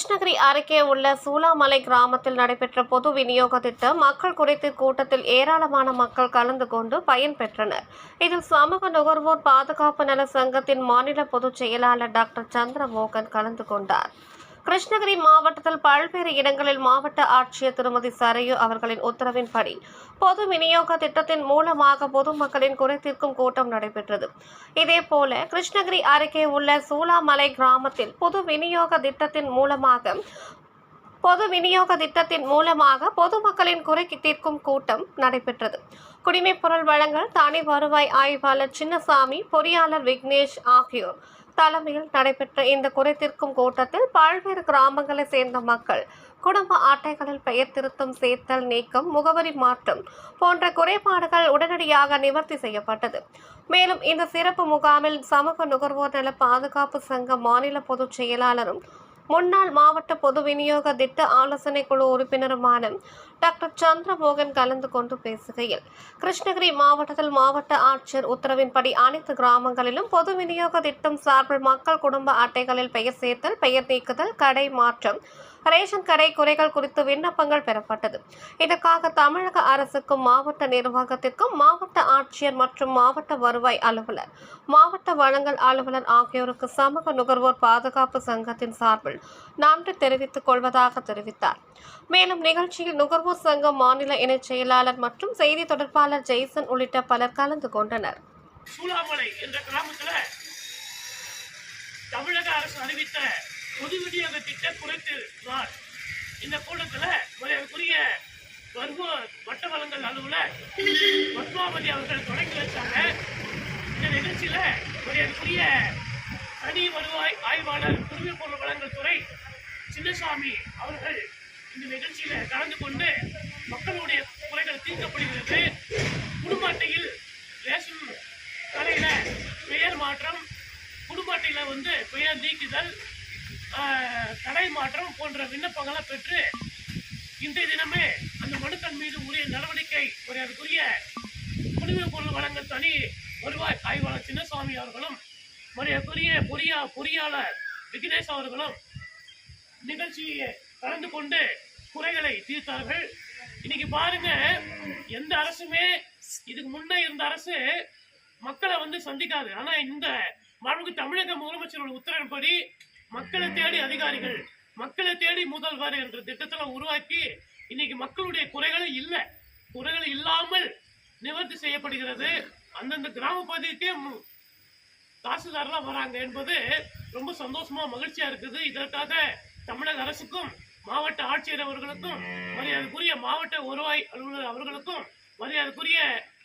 கிருஷ்ணகிரி அருகே உள்ள சூலாமலை கிராமத்தில் நடைபெற்ற பொது விநியோக திட்ட மக்கள் குறைதீர் கூட்டத்தில் ஏராளமான மக்கள் கலந்து கொண்டு பயன்பெற்றனர் இதில் சமூக நுகர்வோர் பாதுகாப்பு நல சங்கத்தின் மாநில பொதுச் செயலாளர் டாக்டர் சந்திரமோகன் கலந்து கொண்டார். கிருஷ்ணகிரி மாவட்டத்தில் பல்வேறு இடங்களில் மாவட்ட ஆட்சியர் திருமதி சரையு அவர்களின் உத்தரவின்படி பொது விநியோக திட்டத்தின் மூலமாக பொதுமக்களின் குறைதீர்க்கும் கூட்டம் நடைபெற்றது. இதேபோல கிருஷ்ணகிரி அருகே உள்ள சூலாமலை கிராமத்தில் பொது விநியோக திட்டத்தின் மூலமாக பொது விநியோக திட்டத்தின் மூலமாக பொதுமக்களின் குறை தீர்க்கும் கூட்டம் நடைபெற்றது. குடிமைப் பொருள் வழங்கல் தனி வருவாய் ஆய்வாளர் சின்னசாமி பொறியாளர் விக்னேஷ் ஆகியோர் தலைமையில் நடைபெற்ற இந்த குறைத்திருக்கும் கூட்டத்தில் பல்வேறு கிராமங்களைச் சேர்ந்த மக்கள் குடும்ப அட்டைகளில் பெயர் திருத்தம் சேர்த்தல் நீக்கம் முகவரி மாற்றம் போன்ற குறைபாடுகள் உடனடியாக நிவர்த்தி செய்யப்பட்டது. மேலும் இந்த சிறப்பு முகாமில் சமூக நுகர்வோர் நல பாதுகாப்பு சங்க மாநில பொதுச் செயலாளரும் முன்னாள் மாவட்ட பொது விநியோக திட்ட ஆலோசனை குழு உறுப்பினருமான டாக்டர் சந்திரமோகன் கலந்து கொண்டு பேசுகையில் கிருஷ்ணகிரி மாவட்டத்தில் மாவட்ட ஆட்சியர் உத்தரவின்படி அனைத்து கிராமங்களிலும் பொது விநியோக திட்டம் சார்பில் மக்கள் குடும்ப அட்டைகளில் பெயர் சேர்த்தல் பெயர் நீக்குதல் கடை மாற்றம் ரேஷன் கடை குறைகள் குறித்து விண்ணப்பங்கள் பெறப்பட்டது. இதற்காக தமிழக அரசுக்கும் மாவட்ட நிர்வாகத்திற்கும் மாவட்ட ஆட்சியர் மற்றும் மாவட்ட வருவாய் அலுவலர் மாவட்ட வழங்கல் அலுவலர் ஆகியோருக்கு சமூக நுகர்வோர் பாதுகாப்பு சங்கத்தின் சார்பில் நன்றி தெரிவித்துக் கொள்வதாக தெரிவித்தார். மேலும் நிகழ்ச்சியில் நுகர்வோர் சங்க மாநில இணைச் செயலாளர் மற்றும் செய்தி தொடர்பாளர் ஜெய்சன் உள்ளிட்ட பலர் கலந்து கொண்டனர். சூலாமலை என்ற கிராமத்தில் தமிழக அரசு அறிவித்த பொது விநியோக திட்ட குறைத்து நாள் இந்த கூட்டத்தில் மரியாதைக்குரிய வர்ம வட்ட வளங்கள் அலுவலர் பத்மாவதி அவர்கள் தொடங்கி வச்சாங்க இந்த நிகழ்ச்சியில் மரியாதைக்குரிய தனி வருவாய் ஆய்வாளர் குடிமை பொருள் வளங்கள் துறை சின்னசாமி அவர்கள் இந்த நிகழ்ச்சியில் கலந்து கொண்டு மக்களுடைய குறைகள் தீர்க்கப்படுகிறது. குடும்ப அட்டையில் ரேஷன் கடையில் பெயர் மாற்றம் குடும்ப அட்டையில் வந்து பெயர் நீக்குதல் கடை மாற்றம் போன்ற விண்ணப்பங்களை பெற்று இன்றைய தினமே அந்த மனுக்கள் மீது உரிய நடவடிக்கை ஒரு அதுக்குரிய குடிமை பொருள் வழங்கல் தனி வருவாய் ஆய்வாளர் சின்னசாமி அவர்களும் மரியாதைக்குரிய பொறியா பொறியாளர் விக்னேஷ் அவர்களும் நிகழ்ச்சியை கலந்து கொண்டு குறைகளை தீர்த்தார்கள். இன்னைக்கு பாருங்க எந்த அரசுமே இதுக்கு முன்னே இருந்த அரசு மக்களை வந்து சந்திக்காது. ஆனா இந்த மாண்புக்கு தமிழக முதலமைச்சரோட உத்தரவின்படி மக்களை தேடி அதிகாரிகள் மக்களை தேடி முதல்வர் என்ற திட்டத்துல உருவாக்கி இன்னைக்கு மக்களுடைய குறைகளும் இல்லை குறைகள் இல்லாமல் நிவர்த்தி செய்யப்படுகிறது. அந்தந்த கிராம பகுதிக்கே தாசில்தார்லாம் வராங்க என்பது ரொம்ப சந்தோஷமா மகிழ்ச்சியா இருக்குது. இதற்காக தமிழக அரசுக்கும் மாவட்ட ஆட்சியர் அவர்களுக்கும் மரியாதைக்குரிய மாவட்ட வருவாய் அலுவலர் அவர்களுக்கும் மரியாதைக்குரிய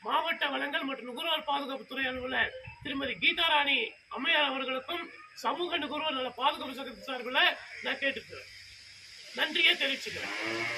மாவட்ட வளங்கள் மற்றும் நுகர்வோர் பாதுகாப்புத்துறை அலுவலர் திருமதி கீதாராணி அம்மையார் அவர்களுக்கும் சமூக நுகர்வோர் நல பாதுகாப்பு சங்கத்தின் சார்பில் நான் கேட்டுக்கிறேன். நன்றியை தெரிவிச்சுக்கிறேன்